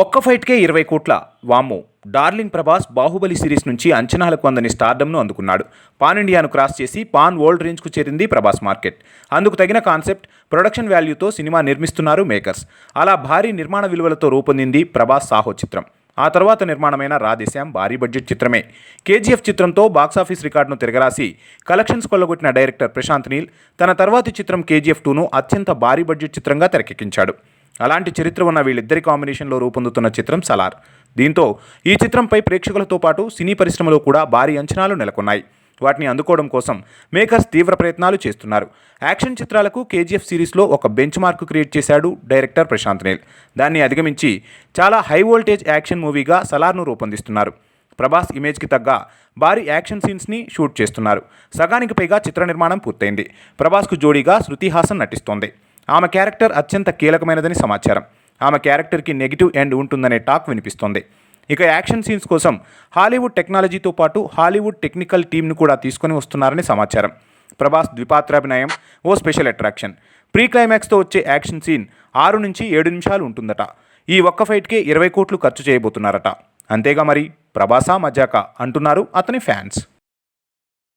ఒక్క ఫైట్కే ఇరవై కోట్ల. వాము డార్లింగ్ ప్రభాస్ బాహుబలి సిరీస్ నుంచి అంచనాలకు అందని స్టార్డమ్ను అందుకున్నాడు. పాన్ ఇండియాను క్రాస్ చేసి పాన్ వరల్డ్ రేంజ్కు చేరింది ప్రభాస్ మార్కెట్. అందుకు తగిన కాన్సెప్ట్ ప్రొడక్షన్ వాల్యూతో సినిమా నిర్మిస్తున్నారు మేకర్స్. అలా భారీ నిర్మాణ విలువలతో రూపొందింది ప్రభాస్ సాహో చిత్రం. ఆ తర్వాత నిర్మాణమైన రాధేశ్యాం భారీ బడ్జెట్ చిత్రమే. కేజీఎఫ్ చిత్రంతో బాక్సాఫీస్ రికార్డును తిరగరాసి కలెక్షన్స్ కొల్లగొట్టిన డైరెక్టర్ ప్రశాంత్ నీల్ తన తర్వాతి చిత్రం కేజీఎఫ్ టూను అత్యంత భారీ బడ్జెట్ చిత్రంగా తెరకెక్కించాడు. అలాంటి చరిత్ర ఉన్న వీళ్ళిద్దరి కాంబినేషన్లో రూపొందుతున్న చిత్రం సలార్. దీంతో ఈ చిత్రంపై ప్రేక్షకులతో పాటు సినీ పరిశ్రమలో కూడా భారీ అంచనాలు నెలకొన్నాయి. వాటిని అందుకోవడం కోసం మేకర్స్ తీవ్ర ప్రయత్నాలు చేస్తున్నారు. యాక్షన్ చిత్రాలకు కేజీఎఫ్ సిరీస్లో ఒక బెంచ్ మార్క్ క్రియేట్ చేశాడు డైరెక్టర్ ప్రశాంత్ నీల్. దాన్ని అధిగమించి చాలా హై వోల్టేజ్ యాక్షన్ మూవీగా సలార్ను రూపొందిస్తున్నారు. ప్రభాస్ ఇమేజ్కి తగ్గ భారీ యాక్షన్ సీన్స్ని షూట్ చేస్తున్నారు. సగానికి పైగా చిత్ర నిర్మాణం పూర్తయింది. ప్రభాస్కు జోడీగా శృతి హాసన్ నటిస్తోంది. ఆమె క్యారెక్టర్ అత్యంత కీలకమైనదని సమాచారం. ఆమె క్యారెక్టర్కి నెగిటివ్ ఎండ్ ఉంటుందనే టాక్ వినిపిస్తోంది. ఇక యాక్షన్ సీన్స్ కోసం హాలీవుడ్ టెక్నాలజీతో పాటు హాలీవుడ్ టెక్నికల్ టీంను కూడా తీసుకొని వస్తున్నారని సమాచారం. ప్రభాస్ ద్విపాత్రాభినయం ఓ స్పెషల్ అట్రాక్షన్. ప్రీ క్లైమాక్స్తో వచ్చే యాక్షన్ సీన్ ఆరు నుంచి ఏడు నిమిషాలు ఉంటుందట. ఈ ఒక్క ఫైట్కే ఇరవై కోట్లు ఖర్చు చేయబోతున్నారట. అంతేగా మరి ప్రభాసా మజాకా అంటున్నారు అతని ఫ్యాన్స్.